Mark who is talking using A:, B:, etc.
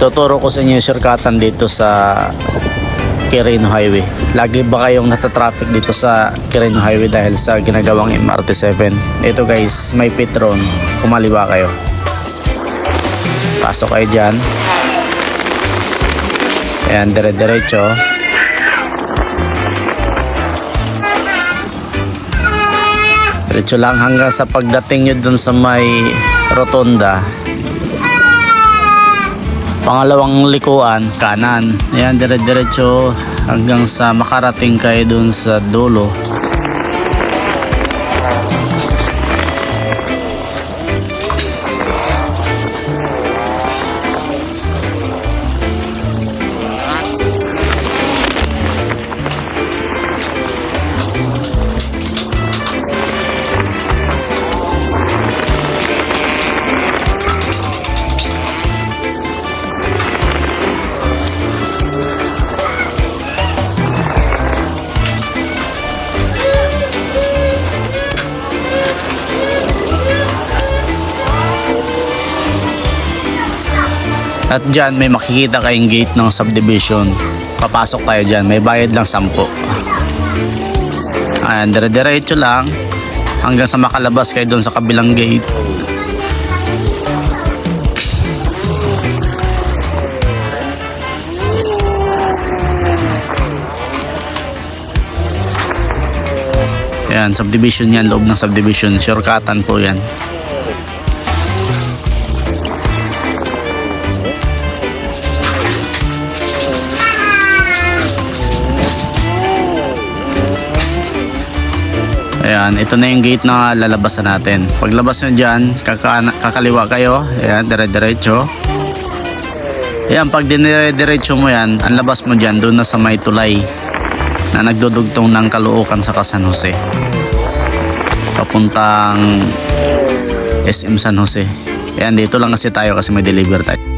A: Tuturo ko sa inyo yung shortcutan dito sa Quirino Highway. Lagi ba kayong natatraffic dito sa Quirino Highway dahil sa ginagawang MRT7? Ito guys, may Petron. Kumaliwa kayo. Pasok kayo dyan. Ayan, dire-diretso. Diretso lang hanggang sa pagdating nyo dun sa may rotonda. Pangalawang likuan, kanan. Ayan, dire-diretso hanggang sa makarating kayo dun sa dulo. At dyan may makikita kayong gate ng subdivision. Papasok tayo dyan. May bayad lang 10. Ayan, dire-diretso lang. Hanggang sa makalabas kayo doon sa kabilang gate. Ayan, subdivision yan. Loob ng subdivision. Shortcutan po yan. Ayan, ito na yung gate na lalabasan natin. Paglabas nyo dyan, kaka kakaliwa kayo. Ayan, dire-diretso. Ayan, pag dinire-diretso mo yan, ang labas mo dyan, doon na sa may tulay na nagdudugtong ng Caloocan sa San Jose. Papuntang SM San Jose. Ayan, dito lang kasi tayo kasi may deliver tayo.